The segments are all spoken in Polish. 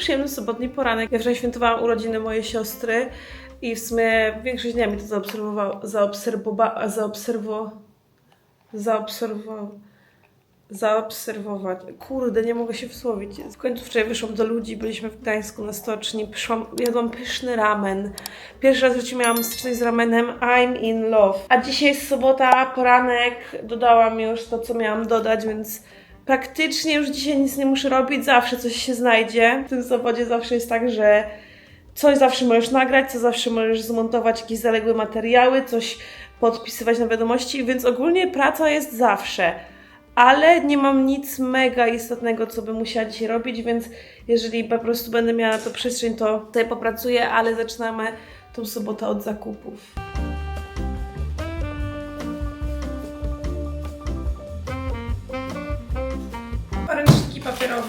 przyjemny sobotni poranek. Ja wczoraj świętowałam urodziny mojej siostry i w sumie większość dnia mi to zaobserwował, zaobserwowa, zaobserwo, zaobserwować. Kurde, nie mogę się wsłowić. W końcu wczoraj wyszłam do ludzi, byliśmy w Gdańsku na stoczni, przyszłam, jadłam pyszny ramen. Pierwszy raz w życiu miałam styczność z ramenem I'm in love. A dzisiaj jest sobota, poranek, dodałam już to, co miałam dodać, więc praktycznie już dzisiaj nic nie muszę robić, zawsze coś się znajdzie. W tym zawodzie zawsze jest tak, że coś zawsze możesz nagrać, co zawsze możesz zmontować jakieś zaległe materiały, coś podpisywać na wiadomości, więc ogólnie praca jest zawsze. Ale nie mam nic mega istotnego, co bym musiała dzisiaj robić, więc jeżeli po prostu będę miała na to przestrzeń, to tutaj popracuję, ale zaczynamy tą sobotę od zakupów.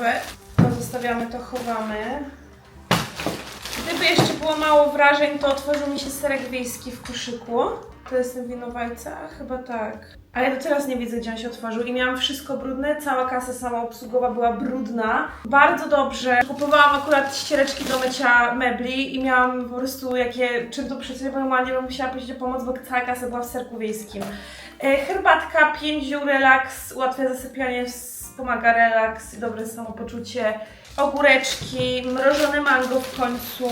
Papierowe, to zostawiamy, to chowamy. Gdyby jeszcze było mało wrażeń, to otworzył mi się serek wiejski w koszyku. To jest ten winowajca? Chyba tak. Ale ja do teraz nie widzę, gdzie on się otworzył i miałam wszystko brudne, cała kasa samoobsługowa była brudna. Bardzo dobrze. Kupowałam akurat ściereczki do mycia mebli i miałam po prostu jakie, czym to przecież, bo normalnie bym musiała prosić o pomoc, bo cała kasa była w serku wiejskim. E, herbatka, 5 ziół, relaks, ułatwia zasypianie, wspomaga relaks i dobre samopoczucie. Ogóreczki, mrożone mango w końcu.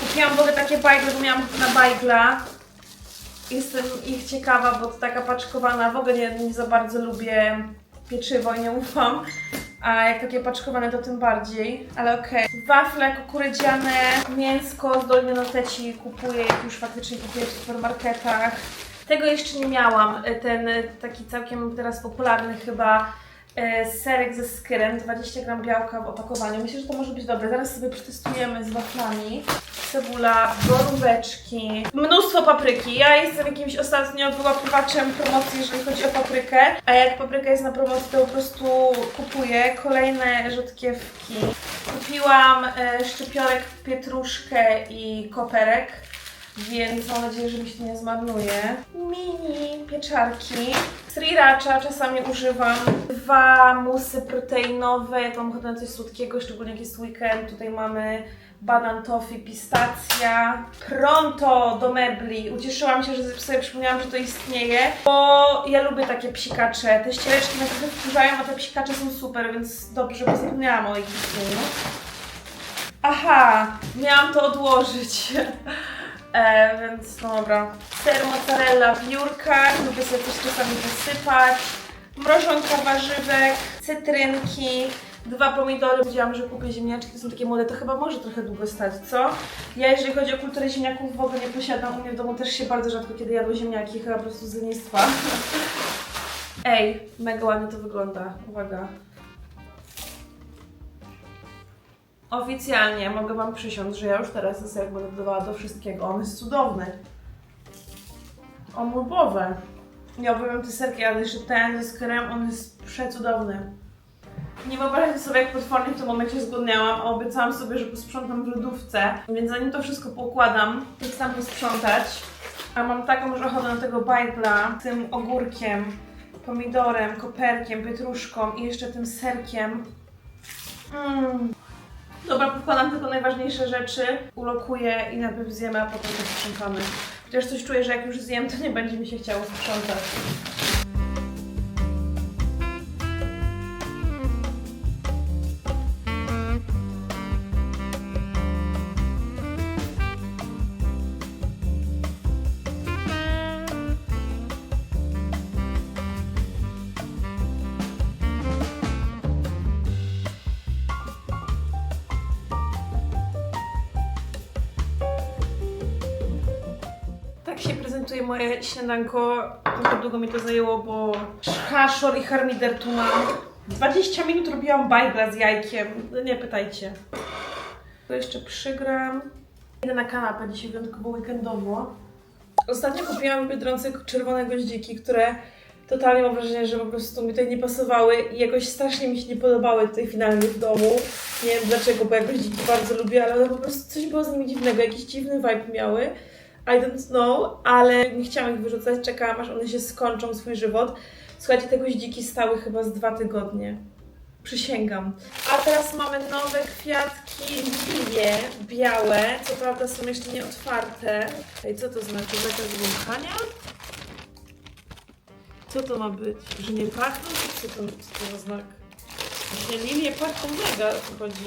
Kupiłam w ogóle takie bajgle, bo miałam na bajgla. Jestem ich ciekawa, bo to taka paczkowana. W ogóle nie, nie za bardzo lubię pieczywo i nie ufam. A jak takie paczkowane, to tym bardziej. Ale okej. Wafle kukurydziane, mięsko z Doliny Noteci kupuję, jak już faktycznie kupuję w supermarketach. Tego jeszcze nie miałam. Ten taki całkiem teraz popularny chyba serek ze skyrem, 20 gram białka w opakowaniu. Myślę, że to może być dobre. Zaraz sobie przetestujemy z waflami. Cebula, boróweczki, mnóstwo papryki. Ja jestem jakimś ostatnio wyłapywaczem promocji, jeżeli chodzi o paprykę. A jak papryka jest na promocji, to po prostu kupuję kolejne rzodkiewki. Kupiłam e, szczypiorek, pietruszkę i koperek. Więc mam nadzieję, że mi się nie zmarnuje. Mini pieczarki. Sriracha czasami używam. Dwa musy proteinowe, jak mam ochotę na coś słodkiego, szczególnie jak jest weekend. Tutaj mamy banan toffee, pistacja. Pronto do mebli. Ucieszyłam się, że sobie przypomniałam, że to istnieje, bo ja lubię takie psikacze. Te ściereczki na trochę wkurzają, a te psikacze są super, więc dobrze, bo zapomniałam o ich istnieniu. Aha, miałam to odłożyć. E, więc no dobra. Ser mozzarella w biurkach, lubię sobie też czasami wysypać. Mrożonka warzywek, cytrynki, dwa pomidory. Powiedziałam, że kupię ziemniaczki, to są takie młode, to chyba może trochę długo stać, co? Ja jeżeli chodzi o kulturę ziemniaków w ogóle nie posiadam. U mnie w domu też się bardzo rzadko kiedy jadło ziemniaki, chyba po prostu z lenistwa. Ej, mega ładnie to wygląda. Uwaga. Oficjalnie mogę Wam przysiąc, że ja już teraz serek będę dodawała do wszystkiego. On jest cudowny. O mój Boże. Ja uwielbiam te serki, ale jeszcze ten ze skórem, on jest przecudowny. Nie wyobrażam sobie, jak potwornie w tym momencie zgłodniałam, a obiecałam sobie, że posprzątam w lodówce, więc zanim to wszystko poukładam, to chcę posprzątać. A mam taką już ochotę na tego bajgla z tym ogórkiem, pomidorem, koperkiem, pietruszką i jeszcze tym serkiem. Mmm. Dobra, pokładam tylko najważniejsze rzeczy, ulokuję i najpierw zjemy, a potem to sprzątamy. Chociaż coś czuję, że jak już zjem, to nie będzie mi się chciało sprzątać. Prezentuje moje śniadanko. Trochę długo mi to zajęło, bo haszor i harmider tu mam. 20 minut robiłam bajgla z jajkiem. No nie pytajcie. To jeszcze przygram. Idę na kanapę dzisiaj wyjątkowo weekendowo. Ostatnio kupiłam w Biedronce czerwone goździki, które totalnie mam wrażenie, że po prostu mi tutaj nie pasowały i jakoś strasznie mi się nie podobały tutaj finalnie w domu. Nie wiem dlaczego, bo ja goździki bardzo lubię, ale one po prostu coś było z nimi dziwnego, jakiś dziwny vibe miały. I don't know, ale nie chciałam ich wyrzucać, czekałam aż one się skończą swój żywot. Słuchajcie, te goździki stały chyba z dwa tygodnie. Przysięgam. A teraz mamy nowe kwiatki lilie białe. Co prawda są jeszcze nie otwarte. Ej, co to znaczy? Zakaz wąchania? Co to ma być? Że nie pachną? Co to, co to za znak? Właśnie lilie pachną mega, chodzi.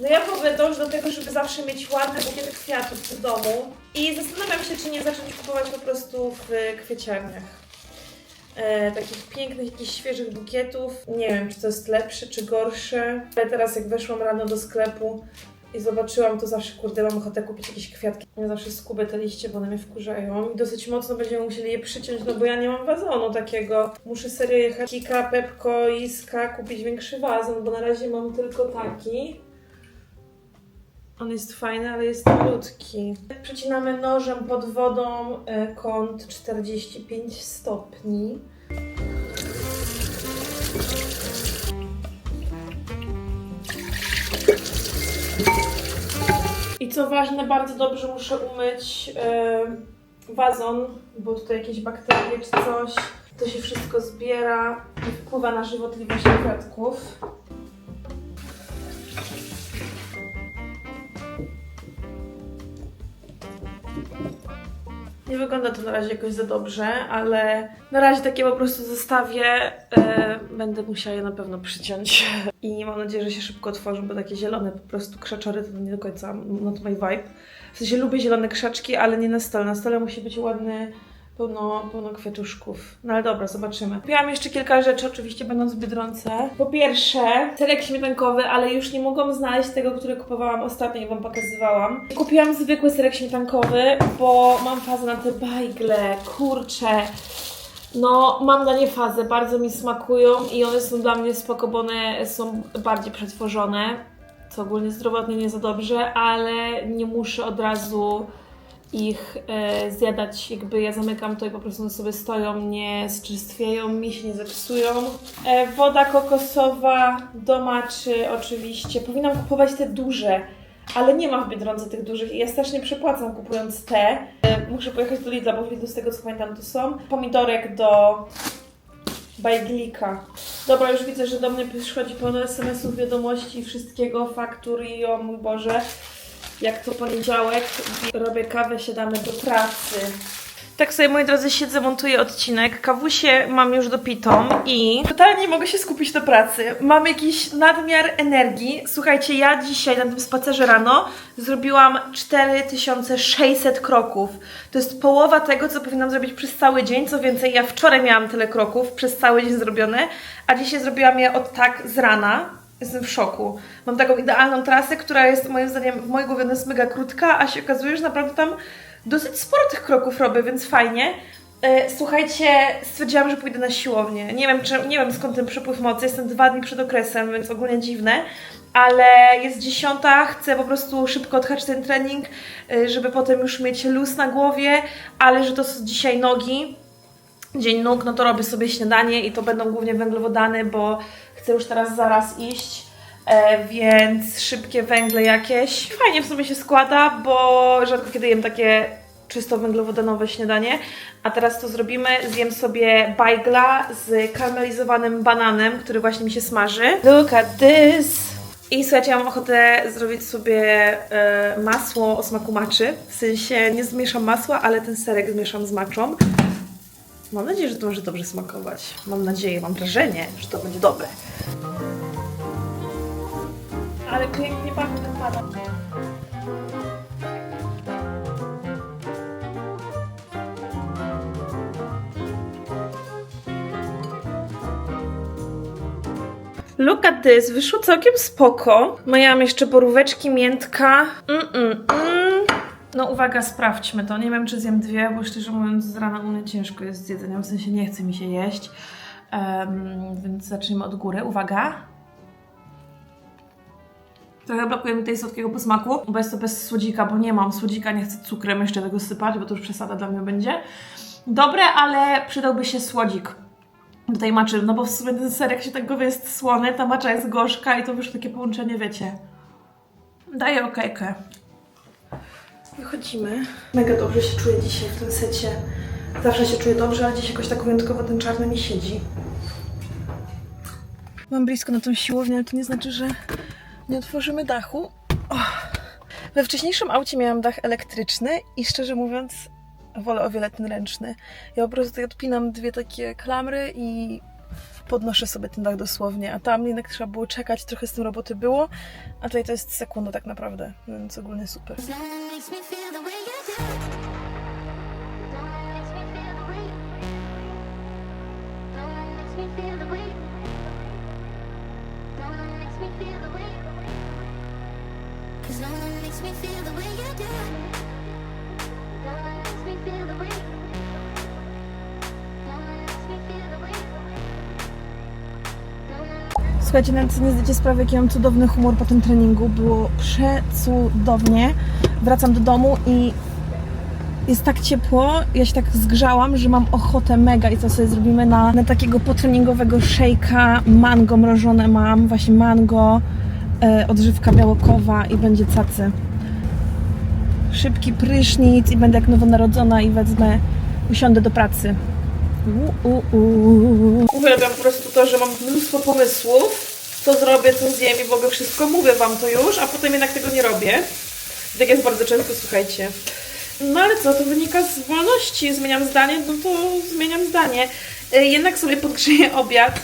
No ja ogóle dążę do tego, żeby zawsze mieć ładne bukiety kwiatów w domu. I zastanawiam się, czy nie zacząć kupować po prostu w kwieciarniach. E, takich pięknych, jakichś świeżych bukietów. Nie wiem, czy to jest lepsze, czy gorsze. Ale teraz jak weszłam rano do sklepu i zobaczyłam, to zawsze, kurde, mam ochotę kupić jakieś kwiatki. Ja zawsze skubię te liście, bo one mnie wkurzają. I dosyć mocno będziemy musieli je przyciąć, no bo ja nie mam wazonu takiego. Muszę serio jechać Kika, Pepko, Iska, kupić większy wazon, bo na razie mam tylko taki. On jest fajny, ale jest malutki. Przecinamy nożem pod wodą e, kąt 45 stopni. I co ważne, bardzo dobrze muszę umyć e, wazon, bo tutaj jakieś bakterie czy coś. To się wszystko zbiera i wpływa na żywotliwość kwiatków. Nie wygląda to na razie jakoś za dobrze, ale na razie takie po prostu zostawię. E, będę musiała je na pewno przyciąć. I mam nadzieję, że się szybko otworzą, bo takie zielone po prostu krzaczory to nie do końca not my vibe. W sensie lubię zielone krzaczki, ale nie na stole. Na stole musi być ładny, pełno, pełno kwiatuszków. No ale dobra, zobaczymy. Kupiłam jeszcze kilka rzeczy, oczywiście będąc w Biedronce. Po pierwsze, serek śmietankowy, ale już nie mogłam znaleźć tego, który kupowałam ostatnio i Wam pokazywałam. Kupiłam zwykły serek śmietankowy, bo mam fazę na te bajgle, kurcze. No, mam na nie fazę, bardzo mi smakują i one są dla mnie spoko, bo one są bardziej przetworzone, co ogólnie zdrowotnie nie za dobrze, ale nie muszę od razu ich e, zjadać, jakby ja zamykam to i po prostu one sobie stoją, nie zczystwieją mi się, nie zepsują. E, woda kokosowa do maczy oczywiście. Powinnam kupować te duże, ale nie ma w Biedronce tych dużych i ja strasznie przepłacam kupując te. E, muszę pojechać do Lidla, bo w z tego co pamiętam to są. Pomidorek do bajglika. Dobra, już widzę, że do mnie przychodzi pełno SMS-ów, wiadomości, wszystkiego, faktur i o mój Boże. Jak to poniedziałek, robię kawę, siadamy do pracy. Tak sobie, moi drodzy, siedzę, montuję odcinek. Kawusię mam już dopitą i totalnie nie mogę się skupić do pracy. Mam jakiś nadmiar energii. Słuchajcie, ja dzisiaj na tym spacerze rano zrobiłam 4600 kroków. To jest połowa tego, co powinnam zrobić przez cały dzień. Co więcej, ja wczoraj miałam tyle kroków przez cały dzień zrobione, a dzisiaj zrobiłam je od tak z rana. Jestem w szoku. Mam taką idealną trasę, która jest moim zdaniem w mojej głowie ona jest mega krótka, a się okazuje, że naprawdę tam dosyć sporo tych kroków robię, więc fajnie. E, Słuchajcie, stwierdziłam, że pójdę na siłownię. Nie wiem, czy, nie wiem skąd ten przepływ mocy. Jestem dwa dni przed okresem, więc ogólnie dziwne. Ale jest dziesiąta, chcę po prostu szybko odhaczyć ten trening, e, żeby potem już mieć luz na głowie, ale że to są dzisiaj nogi, dzień nóg, no to robię sobie śniadanie i to będą głównie węglowodany, bo chcę już teraz zaraz iść. E, więc szybkie węgle jakieś. Fajnie w sumie się składa, bo rzadko kiedy jem takie czysto węglowodanowe śniadanie. A teraz to zrobimy. Zjem sobie bajgla z karmelizowanym bananem, który właśnie mi się smaży. Look at this! I słuchajcie, ja mam ochotę zrobić sobie e, masło o smaku maczy. W sensie nie zmieszam masła, ale ten serek zmieszam z maczą. Mam nadzieję, że to może dobrze smakować. Mam nadzieję, mam wrażenie, że to będzie dobre. Ale pięknie pachnie pada. Look at this, wyszło całkiem spoko. Miałam jeszcze boróweczki, miętka. Mm, mm, mm. No uwaga, sprawdźmy to. Nie wiem, czy zjem dwie, bo szczerze mówiąc z rana u mnie ciężko jest z jedzeniem, w sensie nie chce mi się jeść. Em, więc zacznijmy od góry. Uwaga. Trochę brakuje mi tej słodkiego posmaku, bo jest to bez słodzika, bo nie mam słodzika, nie chcę cukrem jeszcze tego sypać, bo to już przesada dla mnie będzie. Dobre, ale przydałby się słodzik do tej maczy, no bo w sumie ten serek się tego jest słony, ta macza jest gorzka i to już takie połączenie, wiecie. Daję okejkę. Wychodzimy. Mega dobrze się czuję dzisiaj w tym secie. Zawsze się czuję dobrze, ale dziś jakoś tak wyjątkowo ten czarny mi siedzi. Mam blisko na tą siłownię, ale to nie znaczy, że nie otworzymy dachu. O. We wcześniejszym aucie miałam dach elektryczny i szczerze mówiąc wolę o wiele ten ręczny. Ja po prostu tutaj odpinam dwie takie klamry i podnoszę sobie ten dach dosłownie, a tam jednak trzeba było czekać, trochę z tym roboty było, a tutaj to jest sekunda tak naprawdę, więc ogólnie super. 'Cause no one makes me feel the way you do. No one me feel the way. Słuchajcie, nawet nie zdacie sprawy, jaki mam cudowny humor po tym treningu. Było przecudownie. Wracam do domu i jest tak ciepło, ja się tak zgrzałam, że mam ochotę mega i co sobie zrobimy na, na takiego potreningowego szejka. Mango mrożone mam, właśnie mango, e, odżywka białokowa i będzie cacy. Szybki prysznic i będę jak nowonarodzona i wezmę, usiądę do pracy. Uwielbiam po prostu to, że mam mnóstwo pomysłów, co zrobię, co zjem i w ogóle wszystko. Mówię Wam to już, a potem jednak tego nie robię. Tak jest bardzo często, słuchajcie. No ale co, to wynika z wolności. Zmieniam zdanie, no to zmieniam zdanie. E, Jednak sobie podgrzeję obiad,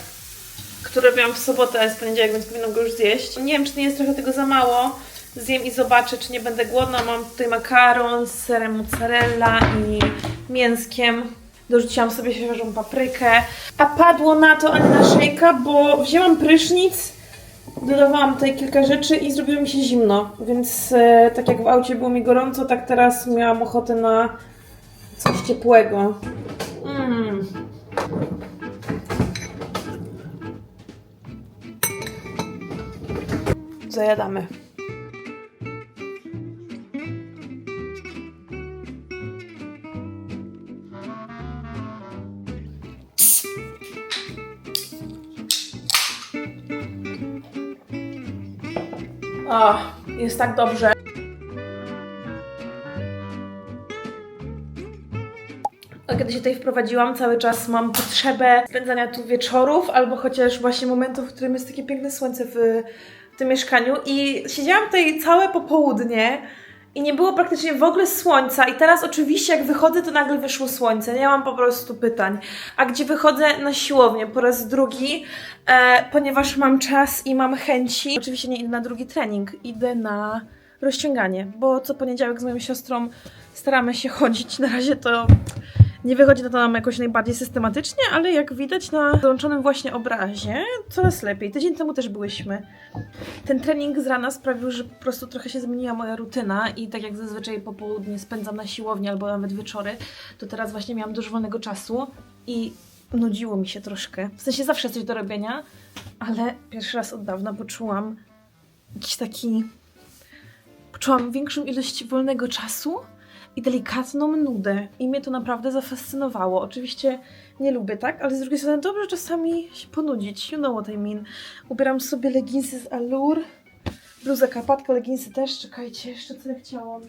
który robiłam w sobotę, a jest poniedziałek, więc powinnam go już zjeść. Nie wiem, czy nie jest trochę tego za mało. Zjem i zobaczę, czy nie będę głodna. Mam tutaj makaron z serem mozzarella i mięskiem. Dorzuciłam sobie świeżą paprykę. A padło na to, a nie na szejka, bo wzięłam prysznic, dodawałam tutaj kilka rzeczy i zrobiło mi się zimno. Więc e, tak jak w aucie było mi gorąco, tak teraz miałam ochotę na coś ciepłego. Mm. Zajadamy. O, jest tak dobrze. Kiedy się tutaj wprowadziłam, cały czas mam potrzebę spędzania tu wieczorów, albo chociaż właśnie momentów, w którym jest takie piękne słońce w, w tym mieszkaniu. I siedziałam tutaj całe popołudnie i nie było praktycznie w ogóle słońca. I teraz oczywiście jak wychodzę, to nagle wyszło słońce. Nie mam po prostu pytań. A gdzie wychodzę? Na siłownię po raz drugi, e, ponieważ mam czas i mam chęci. Oczywiście nie idę na drugi trening, idę na rozciąganie, bo co poniedziałek z moją siostrą staramy się chodzić. Na razie to nie wychodzi to nam jakoś najbardziej systematycznie, ale jak widać na załączonym właśnie obrazie, coraz lepiej. Tydzień temu też byłyśmy. Ten trening z rana sprawił, że po prostu trochę się zmieniła moja rutyna i tak jak zazwyczaj po południe spędzam na siłowni albo nawet wieczory, to teraz właśnie miałam dużo wolnego czasu i nudziło mi się troszkę. W sensie zawsze coś do robienia, ale pierwszy raz od dawna poczułam jakiś taki... Poczułam większą ilość wolnego czasu i delikatną nudę. I mnie to naprawdę zafascynowało. Oczywiście nie lubię, tak? Ale z drugiej strony dobrze czasami się ponudzić. You know what I mean. Ubieram sobie leginsy z Allure. Bluzę karpatka, leginsy też. Czekajcie, jeszcze ja chciałam.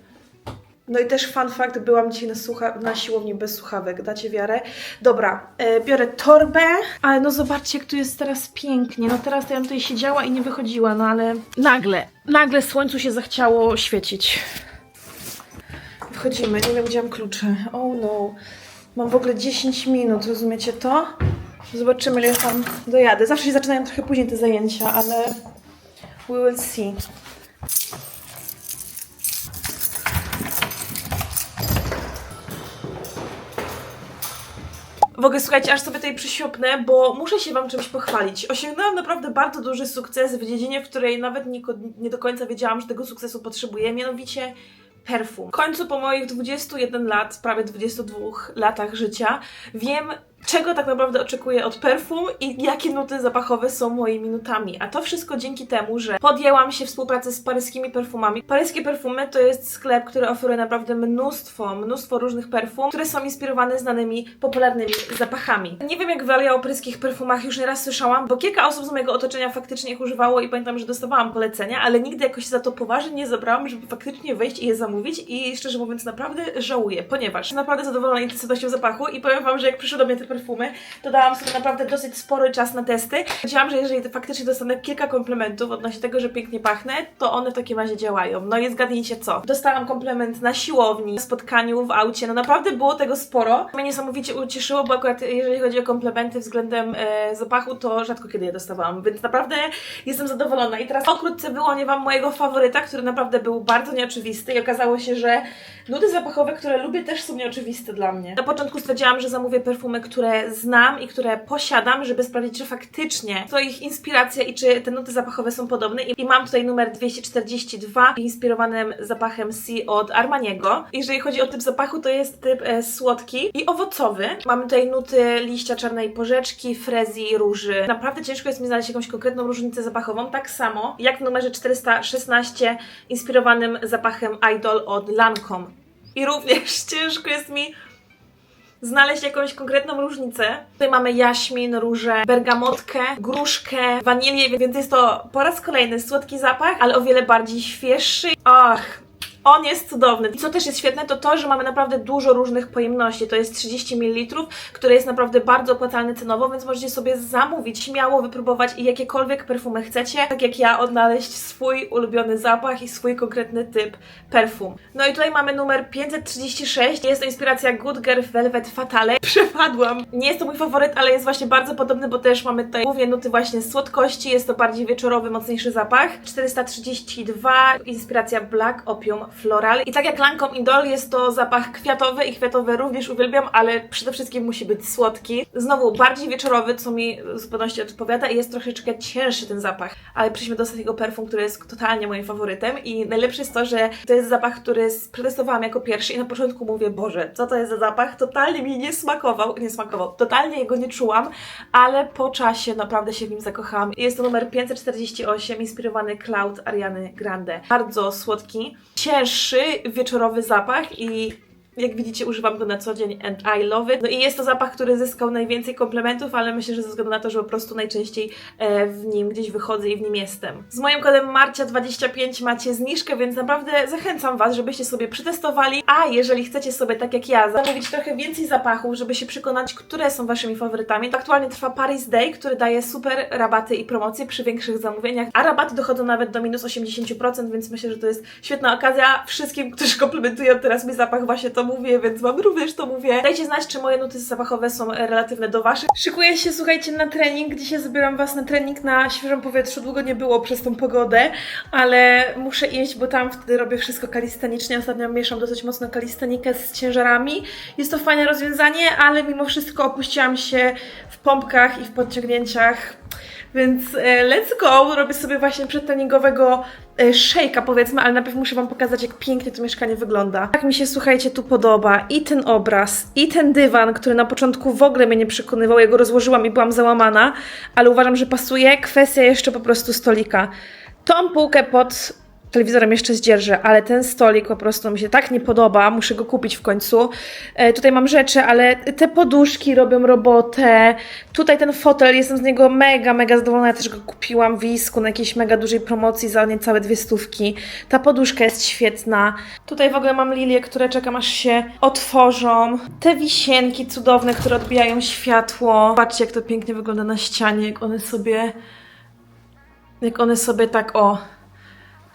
No i też fun fact, byłam dzisiaj na, słucha- na siłowni bez słuchawek, dacie wiarę? Dobra, e, biorę torbę, ale no zobaczcie, jak tu jest teraz pięknie. No teraz to ja bym tutaj siedziała i nie wychodziła, no ale nagle, nagle słońcu się zachciało świecić. Wchodzimy, nie wiem gdzie mam klucze. Oh no. Mam w ogóle 10 minut, rozumiecie to? Zobaczymy, ile tam dojadę. Zawsze się zaczynają trochę później te zajęcia, ale we will see. W ogóle słuchajcie, aż sobie tutaj przysiopnę, bo muszę się Wam czymś pochwalić. Osiągnęłam naprawdę bardzo duży sukces w dziedzinie, w której nawet nie, nie do końca wiedziałam, że tego sukcesu potrzebuję, mianowicie perfum. W końcu po moich 21 lat, prawie 22 latach życia, wiem, czego tak naprawdę oczekuję od perfum i jakie nuty zapachowe są moimi nutami. A to wszystko dzięki temu, że podjęłam się współpracy z paryskimi perfumami. Paryskie perfumy to jest sklep, który oferuje naprawdę mnóstwo, mnóstwo różnych perfum, które są inspirowane znanymi, popularnymi zapachami. Nie wiem jak ja o paryskich perfumach już nieraz słyszałam, bo kilka osób z mojego otoczenia faktycznie ich używało i pamiętam, że dostawałam polecenia, ale nigdy jakoś za to poważnie nie zabrałam, żeby faktycznie wejść i je zamówić i szczerze mówiąc naprawdę żałuję, ponieważ naprawdę zadowolona intensywnością zapachu i powiem wam, że jak przyszło do mnie te perfumy, to dałam sobie naprawdę dosyć spory czas na testy. Wiedziałam, że jeżeli faktycznie dostanę kilka komplementów odnośnie tego, że pięknie pachnę, to one w takim razie działają. No i zgadnijcie co. Dostałam komplement na siłowni, na spotkaniu, w aucie. No naprawdę było tego sporo. Mnie niesamowicie ucieszyło, bo akurat jeżeli chodzi o komplementy względem e, zapachu, to rzadko kiedy je dostawałam, więc naprawdę jestem zadowolona. I teraz pokrótce wyłonię Wam mojego faworyta, który naprawdę był bardzo nieoczywisty i okazało się, że nuty zapachowe, które lubię, też są nieoczywiste dla mnie. Na początku stwierdziłam, że zamówię perfumy, które znam i które posiadam, żeby sprawdzić, czy faktycznie to ich inspiracja i czy te nuty zapachowe są podobne. I, mam tutaj numer 242, inspirowanym zapachem C od Armaniego. Jeżeli chodzi o typ zapachu, to jest typ e, słodki i owocowy. Mamy tutaj nuty liścia czarnej porzeczki, frezji, róży. Naprawdę ciężko jest mi znaleźć jakąś konkretną różnicę zapachową. Tak samo jak w numerze 416, inspirowanym zapachem Idol od Lancome. I również ciężko jest mi znaleźć jakąś konkretną różnicę. Tutaj mamy jaśmin, różę, bergamotkę, gruszkę, wanilię, więc jest to po raz kolejny słodki zapach, ale o wiele bardziej świeższy. Ach, on jest cudowny. I co też jest świetne, to to, że mamy naprawdę dużo różnych pojemności. To jest 30 ml, które jest naprawdę bardzo opłacalne cenowo, więc możecie sobie zamówić, śmiało wypróbować i jakiekolwiek perfumy chcecie, tak jak ja, odnaleźć swój ulubiony zapach i swój konkretny typ perfum. No i tutaj mamy numer 536. Jest to inspiracja Good Girl Velvet Fatale. Przepadłam. Nie jest to mój faworyt, ale jest właśnie bardzo podobny, bo też mamy tutaj głównie nuty właśnie słodkości. Jest to bardziej wieczorowy, mocniejszy zapach. 432. Inspiracja Black Opium Floral. I tak jak Lancome Idol jest to zapach kwiatowy i kwiatowy również uwielbiam, ale przede wszystkim musi być słodki. Znowu bardziej wieczorowy, co mi w zupełności odpowiada i jest troszeczkę cięższy ten zapach. Ale przejdźmy do ostatniego perfum, który jest totalnie moim faworytem i najlepsze jest to, że to jest zapach, który przetestowałam jako pierwszy i na początku mówię, Boże, co to jest za zapach? Totalnie mi nie smakował, nie smakował, totalnie jego nie czułam, ale po czasie naprawdę się w nim zakochałam. Jest to numer 548, inspirowany Cloud Ariany Grande. Bardzo słodki, cięższy, wieczorowy zapach i jak widzicie, używam go na co dzień and I love it. No i jest to zapach, który zyskał najwięcej komplementów, ale myślę, że ze względu na to, że po prostu najczęściej e, w nim gdzieś wychodzę i w nim jestem. Z moim kodem Marcia25 macie zniżkę, więc naprawdę zachęcam Was, żebyście sobie przetestowali. A jeżeli chcecie sobie, tak jak ja, zamówić trochę więcej zapachów, żeby się przekonać, które są Waszymi faworytami, to aktualnie trwa Paris Day, który daje super rabaty i promocje przy większych zamówieniach, a rabaty dochodzą nawet do minus 80%, więc myślę, że to jest świetna okazja wszystkim, którzy komplementują teraz mi zapach, właśnie to mówię, więc Wam również to mówię. Dajcie znać, czy moje nuty zapachowe są relatywne do Waszych. Szykuję się, słuchajcie, na trening. Dzisiaj zabieram Was na trening na świeżym powietrzu. Długo nie było przez tą pogodę, ale muszę iść, bo tam wtedy robię wszystko kalistanicznie. Ostatnio mieszam dosyć mocno kalistanikę z ciężarami. Jest to fajne rozwiązanie, ale mimo wszystko opuściłam się w pompkach i w podciągnięciach. Więc e, let's go! Robię sobie właśnie przedtreningowego e, shake'a powiedzmy, ale najpierw muszę Wam pokazać, jak pięknie to mieszkanie wygląda. Tak mi się, słuchajcie, tu podoba i ten obraz, i ten dywan, który na początku w ogóle mnie nie przekonywał. Ja go rozłożyłam i byłam załamana, ale uważam, że pasuje. Kwestia jeszcze po prostu stolika. Tą półkę pod telewizorem jeszcze zdzierżę, ale ten stolik po prostu mi się tak nie podoba, muszę go kupić w końcu. E, tutaj mam rzeczy, ale te poduszki robią robotę. Tutaj ten fotel, jestem z niego mega, mega zadowolona. Ja też go kupiłam w Wisku na jakiejś mega dużej promocji za niecałe dwie stówki. Ta poduszka jest świetna. Tutaj w ogóle mam lilie, które czekam aż się otworzą. Te wisienki cudowne, które odbijają światło. Patrzcie, jak to pięknie wygląda na ścianie, jak one sobie... Jak one sobie tak, o,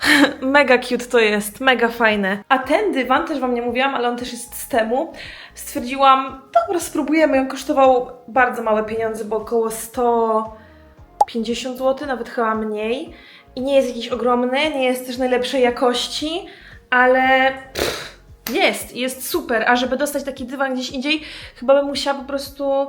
Mega cute to jest, mega fajne. A ten dywan, też Wam nie mówiłam, ale on też jest z temu. Stwierdziłam, dobra, spróbujemy. On kosztował bardzo małe pieniądze, bo około 150 zł, nawet chyba mniej. I nie jest jakiś ogromny, nie jest też najlepszej jakości, ale pff, jest, jest super. A żeby dostać taki dywan gdzieś indziej, chyba bym musiała po prostu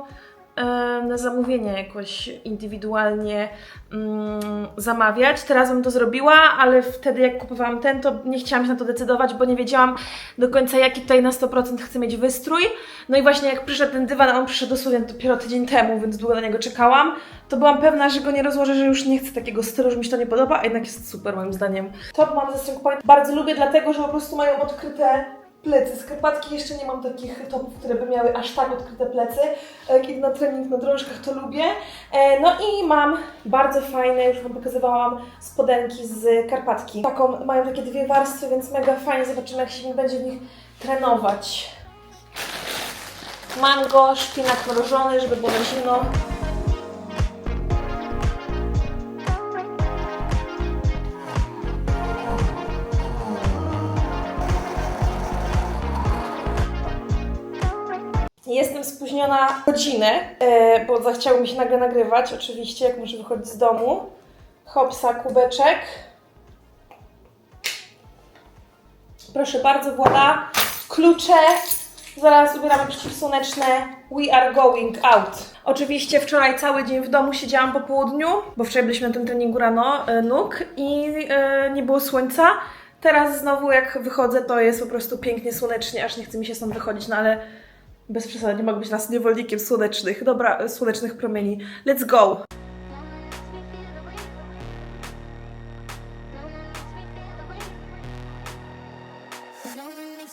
na zamówienie jakoś indywidualnie mm, zamawiać. Teraz bym to zrobiła, ale wtedy jak kupowałam ten, to nie chciałam się na to decydować, bo nie wiedziałam do końca jaki tutaj na 100% chcę mieć wystrój. No i właśnie jak przyszedł ten dywan, on przyszedł dosłownie dopiero tydzień temu, więc długo na niego czekałam, to byłam pewna, że go nie rozłożę, że już nie chcę takiego stylu, że mi się to nie podoba, a jednak jest super moim zdaniem. Top mam ze Strong Point. Bardzo lubię, dlatego że po prostu mają odkryte plecy. Skarpatki jeszcze nie mam takich topów, które by miały aż tak odkryte plecy. Jak idę na trening na drążkach, to lubię. E, no i mam bardzo fajne, już Wam pokazywałam, spodenki z Karpatki. Taką, mają takie dwie warstwy, więc mega fajnie. Zobaczymy, jak się mi będzie w nich trenować. mango, szpinak mrożony, żeby było zimno. Spóźniona godzinę, e, bo zachciało mi się nagle nagrywać, oczywiście, jak muszę wychodzić z domu. Hopsa, kubeczek. Proszę bardzo, voilà. Klucze. Zaraz ubieramy przeciwsłoneczne. We are going out. Oczywiście wczoraj cały dzień w domu siedziałam po południu, bo wczoraj byliśmy na tym treningu rano e, nóg i e, nie było słońca. Teraz znowu jak wychodzę, to jest po prostu pięknie słonecznie, aż nie chce mi się stąd wychodzić, no ale bez przesady, nie mogę być nas niewolnikiem słonecznych, dobra, e, słonecznych promieni. Let's go!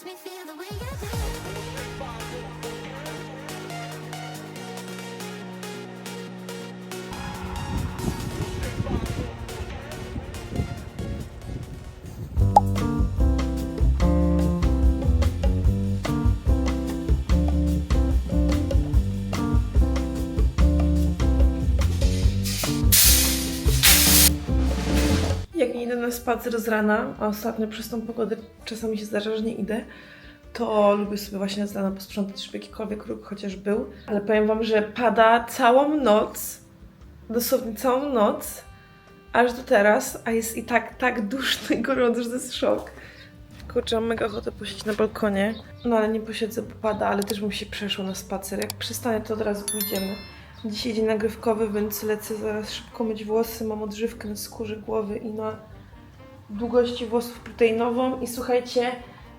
Makes me feel the way you do. Spacer z rana, a ostatnio przez tą pogodę czasami się zdarza, że nie idę, to lubię sobie właśnie z rana posprzątać, żeby jakikolwiek ruch chociaż był. Ale powiem Wam, że pada całą noc, dosłownie całą noc, aż do teraz, a jest i tak, tak duszno i gorąco, że to jest szok. Kurczę, mam mega ochotę posiedzieć na balkonie, no ale nie posiedzę, bo pada, ale też bym się przeszło na spacer. Jak przystanie, to od razu pójdziemy. Dzisiaj dzień nagrywkowy, więc lecę zaraz szybko myć włosy. Mam odżywkę na skórze głowy i na długości włosów proteinową. I słuchajcie,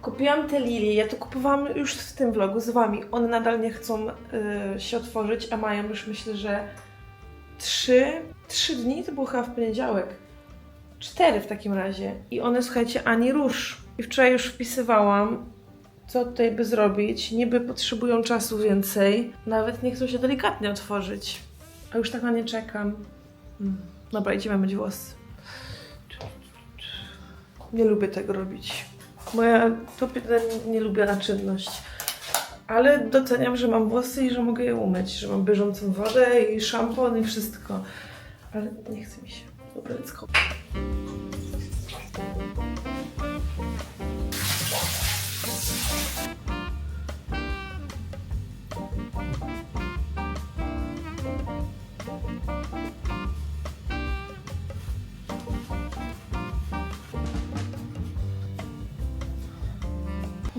kupiłam te lilie. Ja to kupowałam już w tym vlogu z Wami. One nadal nie chcą y, się otworzyć, a mają już myślę, że trzy, trzy dni. To było chyba w poniedziałek. Cztery w takim razie. I one, słuchajcie, ani rusz. I wczoraj już wpisywałam, co tutaj by zrobić. Niby potrzebują czasu więcej. Nawet nie chcą się delikatnie otworzyć. A już tak na nie czekam. Mm. Dobra, idziemy myć włosy. Nie lubię tego robić. Moja top jeden nie lubię na czynność. Ale doceniam, że mam włosy i że mogę je umyć, że mam bieżącą wodę i szampon i wszystko. Ale nie chce mi się. Dobra, let's go.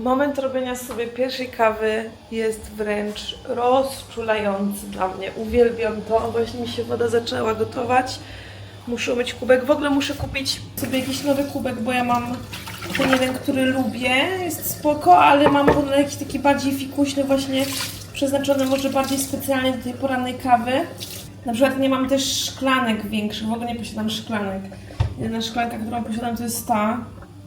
Moment robienia sobie pierwszej kawy jest wręcz rozczulający dla mnie. Uwielbiam to. Właśnie mi się woda zaczęła gotować. Muszę umyć kubek. W ogóle muszę kupić sobie jakiś nowy kubek, bo ja mam ten jeden, który lubię. Jest spoko, ale mam na jakiś taki bardziej fikuśny, właśnie przeznaczony może bardziej specjalnie do tej porannej kawy. Na przykład nie mam też szklanek większych, w ogóle nie posiadam szklanek. Jedyna szklanka, którą posiadam to jest ta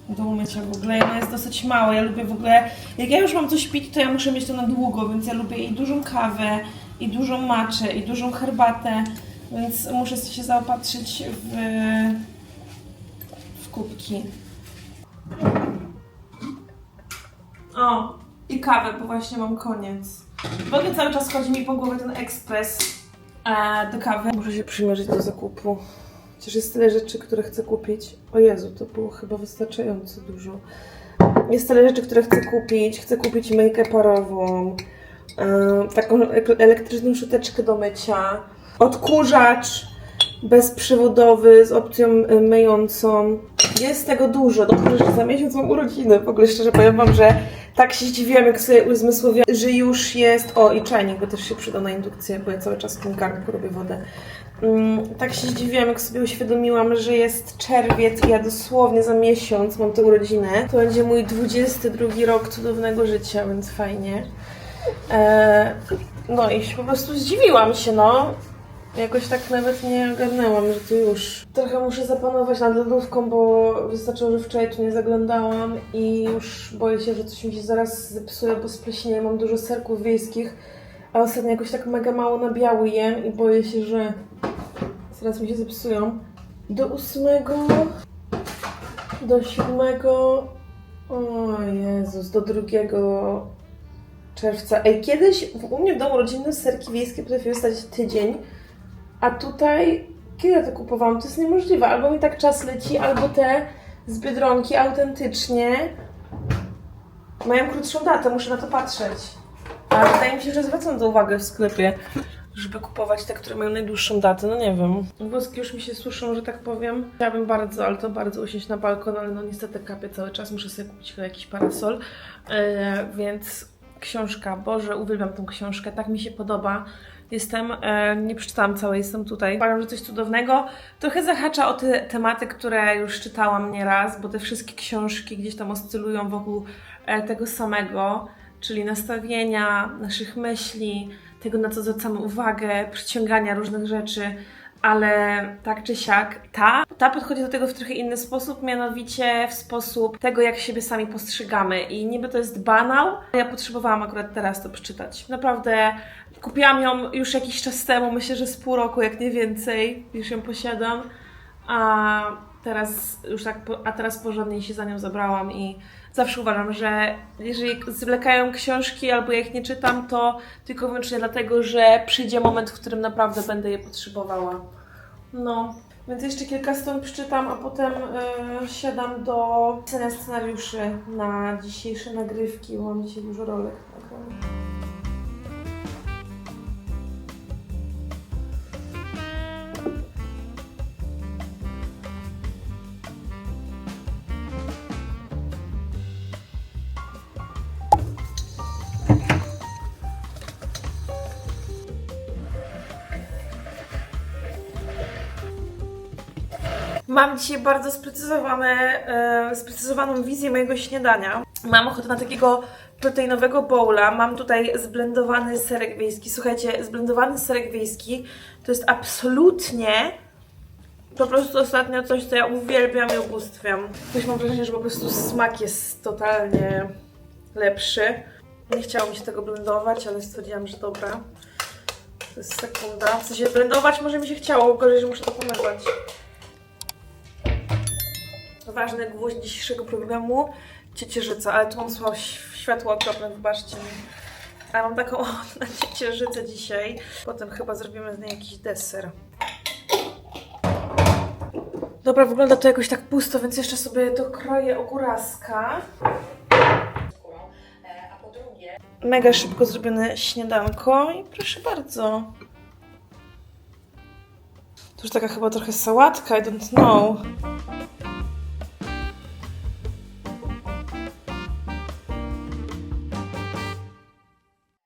do umycia w ogóle. Ona jest dosyć mała. Ja lubię w ogóle, jak ja już mam coś pić, to ja muszę mieć to na długo, więc ja lubię i dużą kawę, i dużą maczę, i dużą herbatę, więc muszę się zaopatrzyć w, w kubki. O, i kawę, bo właśnie mam koniec. W ogóle cały czas chodzi mi po głowie ten ekspres e, do kawy. Muszę się przymierzyć do zakupu. Chociaż jest tyle rzeczy, które chcę kupić. O Jezu, to było chyba wystarczająco dużo. Jest tyle rzeczy, które chcę kupić. Chcę kupić myjkę parową, e, taką ek- elektryczną szczoteczkę do mycia, odkurzacz bezprzewodowy z opcją e, myjącą. Jest tego dużo. Dobrze, że za miesiąc mam urodziny. W ogóle szczerze powiem Wam, że tak się zdziwiłam, jak sobie uzmysłowiłam, że już jest... O, i czajnik, bo też się przyda na indukcję, bo ja cały czas w tym garnku robię wodę. Mm, tak się zdziwiłam, jak sobie uświadomiłam, że jest czerwiec i ja dosłownie za miesiąc mam tę urodzinę. To będzie mój 22 rok cudownego życia, więc fajnie. E, no i się po prostu zdziwiłam się, no. Jakoś tak nawet nie ogarnęłam, że to już. Trochę muszę zapanować nad lodówką, bo wystarczyło, że wczoraj tu nie zaglądałam i już boję się, że coś mi się zaraz zepsuje, bo spleśnieje. Mam dużo serków wiejskich, a ostatnio jakoś tak mega mało na biały jem i boję się, że zaraz mi się zepsują. Do ósmego, do siódmego, o Jezus, do drugiego czerwca. Ej, kiedyś u mnie w domu rodzinnym serki wiejskie potrafiły stać tydzień, a tutaj kiedy ja to kupowałam? To jest niemożliwe. Albo mi tak czas leci, albo te z Biedronki autentycznie mają krótszą datę, muszę na to patrzeć. Ale wydaje mi się, że zwracam to uwagę w sklepie, żeby kupować te, które mają najdłuższą datę. No nie wiem. Włoski już mi się suszą, że tak powiem. Chciałabym bardzo, ale to bardzo usiąść na balkon, ale no niestety kapie cały czas. Muszę sobie kupić chyba jakiś parasol. E, więc książka, Boże, uwielbiam tą książkę, tak mi się podoba. Jestem, e, nie przeczytałam całej, jestem tutaj. Uważam, że coś cudownego. Trochę zahacza o te tematy, które już czytałam nieraz, bo te wszystkie książki gdzieś tam oscylują wokół e, tego samego, czyli nastawienia, naszych myśli, tego na co zwracamy uwagę, przyciągania różnych rzeczy, ale tak czy siak, ta, ta podchodzi do tego w trochę inny sposób, mianowicie w sposób tego, jak siebie sami postrzegamy. I niby to jest banał, ja potrzebowałam akurat teraz to przeczytać. Naprawdę kupiłam ją już jakiś czas temu, myślę, że z pół roku, jak nie więcej, już ją posiadam. A teraz już tak, a teraz porządnie się za nią zabrałam i zawsze uważam, że jeżeli zwlekają książki albo ja ich nie czytam, to tylko wyłącznie dlatego, że przyjdzie moment, w którym naprawdę będę je potrzebowała. No, więc jeszcze kilka stron przeczytam, a potem e, siadam do pisania scenariuszy na dzisiejsze nagrywki, bo mam dzisiaj dużo rolek. Mam dzisiaj bardzo sprecyzowane, e, sprecyzowaną wizję mojego śniadania. Mam ochotę na takiego proteinowego bowla. Mam tutaj zblendowany serek wiejski. Słuchajcie, zblendowany serek wiejski to jest absolutnie po prostu ostatnio coś, co ja uwielbiam i ubóstwiam. Coś mam wrażenie, że po prostu smak jest totalnie lepszy. Nie chciało mi się tego blendować, ale stwierdziłam, że dobra. To jest sekunda. W sensie blendować może mi się chciało, gorzej, że muszę to pomywać. Ważny gwóźdź dzisiejszego programu ciecierzyca, ale tu mam słabo światło okropne, wybaczcie mi. A mam taką na ciecierzycę dzisiaj. Potem chyba zrobimy z niej jakiś deser. Dobra, wygląda to jakoś tak pusto, więc jeszcze sobie dokroję ogóraska. A po drugie, Mega szybko zrobione śniadanko i proszę bardzo. To już taka chyba trochę sałatka, I don't know.